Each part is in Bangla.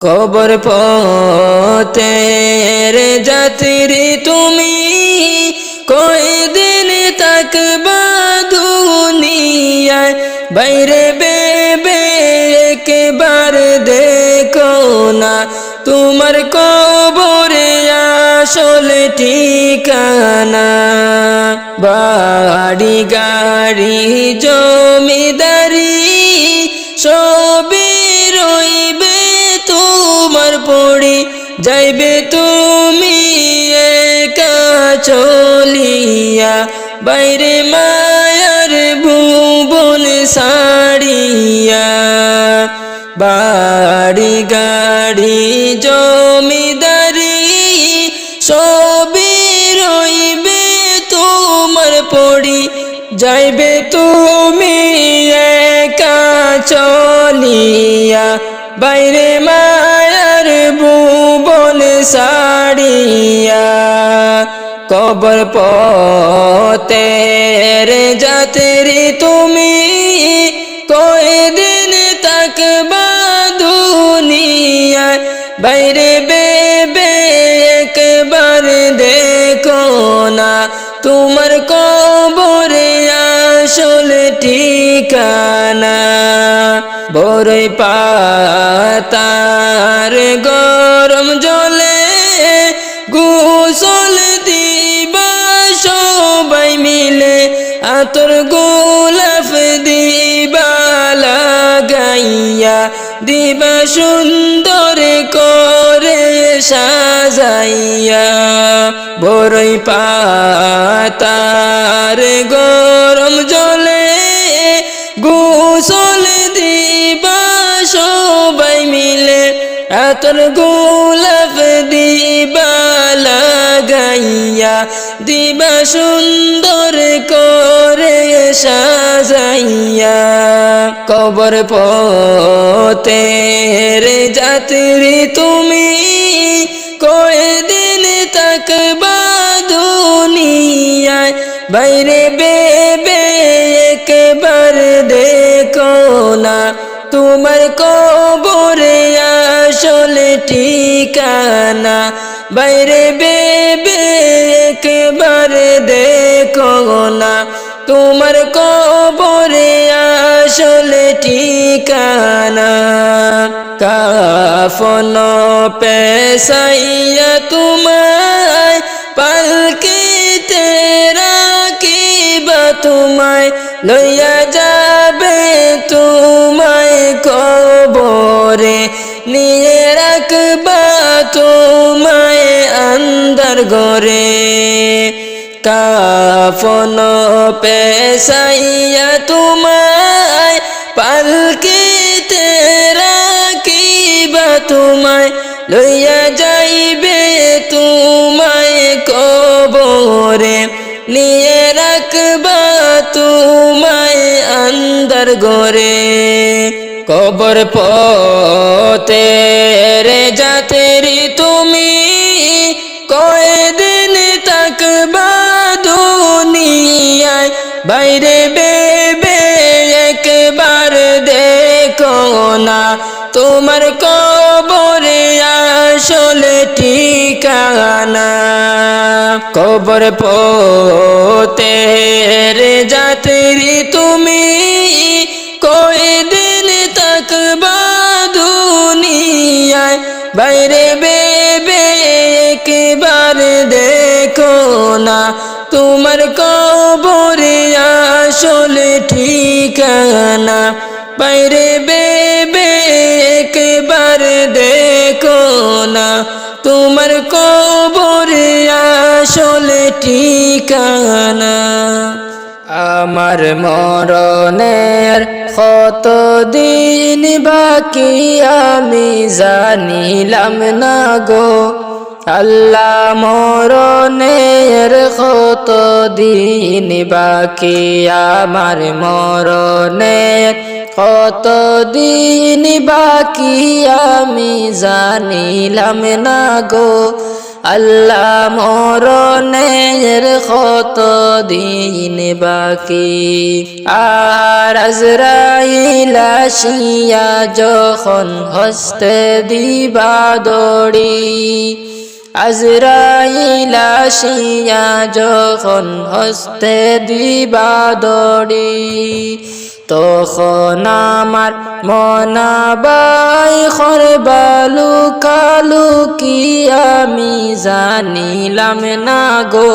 কবর পথের যাত্রী তুমি কয়দিন থাকবা দুনিয়ায়? বাইরে বেবে একবার দেখো না, তোমার কবরে আসলে ঠিকানা। বাড়ি গাড়ি জমিদারি যাইবে তুমি একা চলিয়া, বাইরে মায়ার ভুবন সাড়িয়া বাড়ি গাড়ি, জমিদারি সবই রইবে তোমার পড়ি। যাইবে তুমি একা চলিয়া বাইরে মায়ার ভুবন সাড়িয়া কবর পতের যাত্রী তুমি কয়দিন থাকবা দুনিয়ায়? বাইরে বেবে একবার দেখো না তোমার কবরে আসল ঠিকানা বড়ই পাতার গরম জলে গোসল দিবা সবাই মিলে, আতর গোলাপ দিবা লাগাইয়া, দিবা সুন্দর করে সাজাইয়া বড়ই পাতার গরম জলে আতর গোলাপ দিবা দিবা সুন্দর করে সাজাইয়া। কবর পতের যাত্রী, তুমি কয়দিন থাকবা দুনিয়ায়? বাইরে বেবে একবার দেখো না, তোমার কবরে আসলে ঠিকানা। বাইরে বেবে দেখো না। তোমার কবরে আসলে ঠিকানা। কাফন পেশাইয়া তোমায় পালকি তেরা কিবা তোমায়। লইয়া যাবে তোমায় কবরে। রাখবা তোমায় আন্দার ঘরে। কাফন পেশাইয়া তোমায় পালকি তেরা কিবা তোমায়, লইয়া যাইবে তোমায় কবরে। নিয়ে রাখবা তোমায় আন্দার ঘরে। কবর পতের যাত্রী তুমি কয়দিন থাকবা দুনিয়ায়। বাইরে বেবে একবার দেখো না, তোমার কবরে আসলে ঠিকানা। কবর পতের যাত্রী তুমি ঠিকানা বাইরে বেবে একবার দেখো না তোমার কবরে আসলে ঠিকানা আমার মরণের কত দিন বাকি আমি জানিলাম না গো। আল্লাহ মরণের কত দিন বাকি? আমার মরণের কত দিন বাকি? আমি জানিলাম না গো। আল্লাহ মরণের কত দিন বাকি? আর আজরাইল আসিয়া যখন হস্তে দিবা দড়ি আজরাইল আসিয়া যখন হস্তে দিবা দড়ি, তখন আমার মনাবাই খরবালু কালু কি আমি জানিলাম না গো।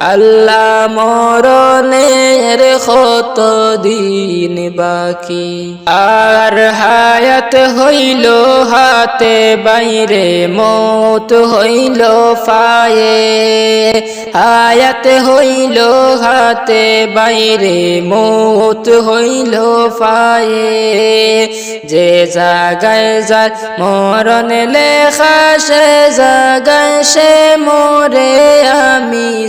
আল্লাহ মরণের কত দিন বাকি? আর হায়াত হইল হাতে, বাইরে মত হইল ফায়ে হায়াত হইল হাতে, বাইরে মত হইল ফায়ে যে জাগায় যার মরণ লেখা, সে জাগায় সে মোরে, আমি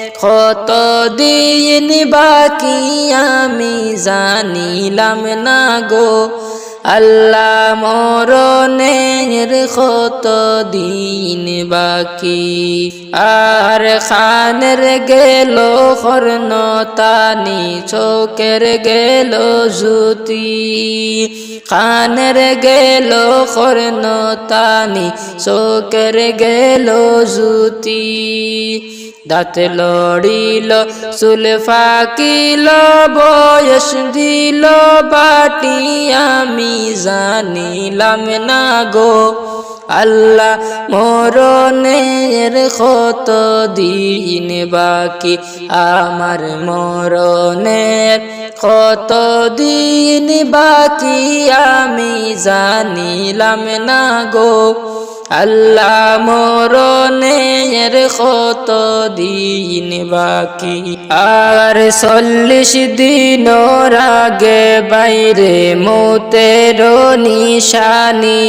কত দিন বাকি আমি জানিলাম না গো। আল্লাহ মরণের কত দিন বাকি? আর খানের গেল হর্ণ তানি চোখের গেল জুতি খানের গেল হর্ণ তানি চোখের গেল জুতি দাঁত লড়িল, চুল ফাকিল, বয়স দিল, বাটি আমি জানিলাম না গো। আল্লাহ মরণের কত দিন বাকি, আমার মরণের কত দিন বাকি, আমি জানিলাম না গো। আল্লাহ মরণের কত দিন বাকি? আর চল্লিশ দিন আগে বাইরে মোতের নিশানি।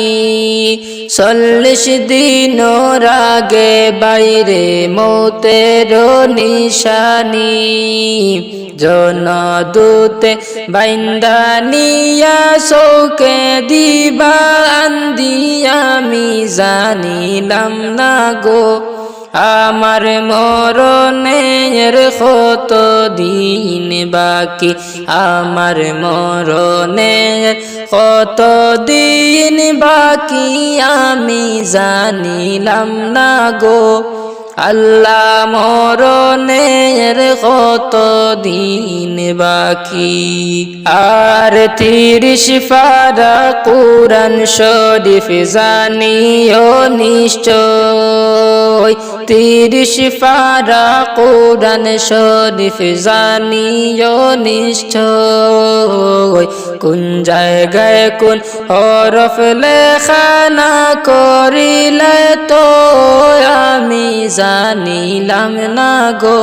চল্লিশ দিন আগে বাইরে মোতের নিশানি। জন দূতে বাইন্দানিয়া শোকে দিবা, আন্দিয়া আমি জানিলাম না গো। আমার মরণের কত দিন বাকি? আমার মরণের কত দিন বাকি? আমি জানিলাম না গো। আল্লাহ মরণের কত দিন বাকি? আর তিরিশ ফারা কুরন শরীফ জানিও নিশ্চয়। তিরিশ ফারা কোরআন শরীফ জানিও নিশ্চয়। কোন জায়গায় কোন হরফ লেখানা করিলে তো আমি জানিলাম না গো।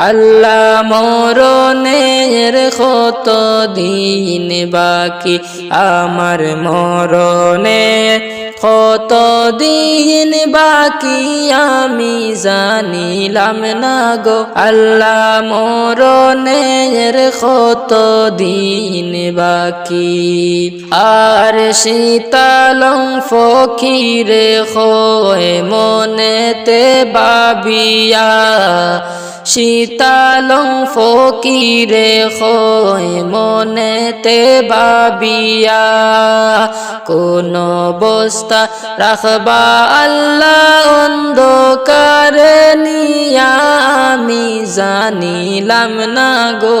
আল্লাহ মরণের কত দিন বাকি? আমার মরণের কত দিন বাকি? আমি জানিলাম না গো। আল্লাহ মরণের কত দিন বাকি? আর শীতালং ফকিরে হয় মনেতে বাবিয়া শীতালং ফকিরে হয় মনেতে বাবিয়া। কোন বস্তা রাখবা আল্লাহ অন্ধকার নিয়া, আমি জানিলাম না গো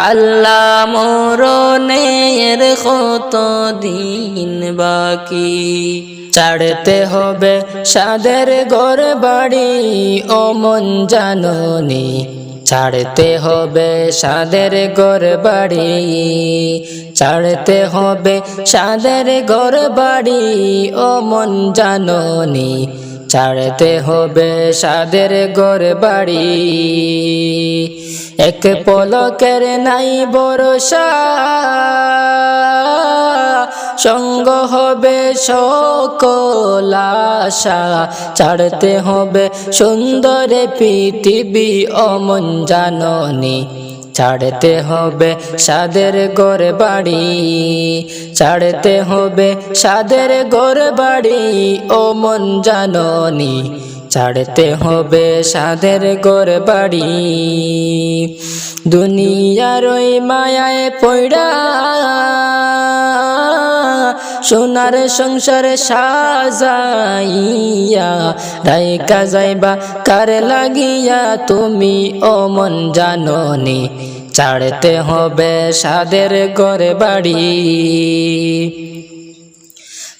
আল্লাহ মরণের কত দিন বাকি? ছাড়তে হবে সাদের ঘর বাড়ি ও মন জাননি। ছাড়তে হবে সাদের ঘর বাড়ি ছাড়তে হবে সাদের ঘর বাড়ি ও মন জাননি। ছাড়তে হবে সাদের ঘর বাড়ি। এক পলকের নাই ভরসা, সঙ্গ হবে সকল আশা। ছাড়তে হবে সুন্দর পৃথিবী, অমন জাননি ছাড়তে হবে সাদের ঘর বাড়ি ছাড়তে হবে সাদের ঘর বাড়ি, ও মন জাননি। ছাড়তে হবে সাদের ঘর বাড়ি। দুনিয়ার ওই মায়ায় পড়া সোনার সংসার সাজাইয়া রাইকা যাইবা কার লাগিয়া তুমি, ও মন জাননি। ছাড়তে হবে সাদের ঘরে বাড়ি।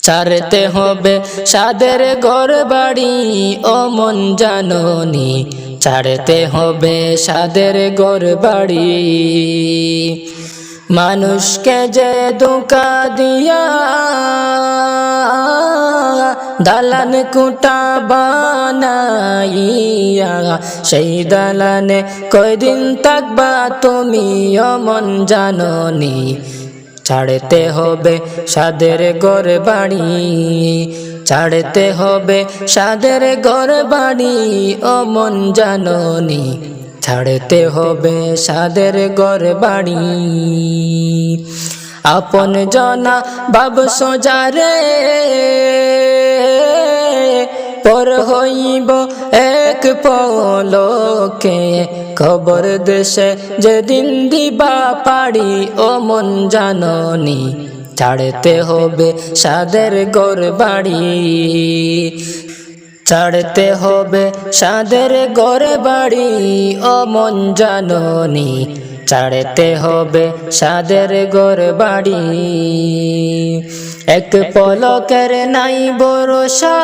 ছাড়তে হবে সাদের ঘর বাড়ি, ও মন জাননি। ছাড়তে হবে সাদের ঘর বাড়ি। মানুষকে যে দুকা দিয়া দালান কুটা বানাইয়া, সেই দালানে কয়দিন থাকবা তুমি অমন জাননি। ছাড়তে হবে সাদের ঘর বাড়ি, ছাড়তে হবে সাদের ঘর বাড়ি, অমন জাননি। ছাড়তে হবে সাদের ঘর বাড়ি। আপন জনা বাব সোজারে পর হইব এক পলকে। খবর দেশে যেদিন দিবা পাড়ি, ও মন জাননি, ছাড়তে হবে সাদের ঘর বাড়ি ছাড়তে হবে সাদের ঘর বাড়ি ও মন জাননি, ছাড়তে হবে সাদের ঘর বাড়ি এক পলকের নাই ভরসা,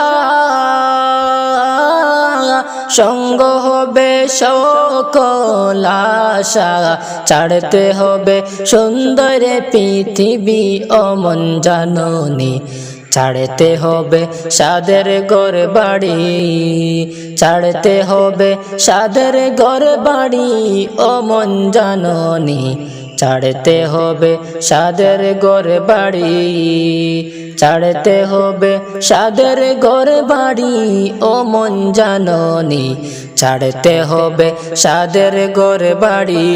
সঙ্গ হবে সকল আশা। ছাড়তে হবে সুন্দর পৃথিবী, অমন জাননি। ছাড়তে হবে সাদের ঘর বাড়ি ছাড়তে হবে সাদের ঘর বাড়ি ও মন জাননি। ছাড়তে হবে সাদের ঘরে বাড়ি ছাড়তে হবে সাদের ঘরে বাড়ি, ও মন জাননি ছাড়তে হবে সাদের ঘরে বাড়ি।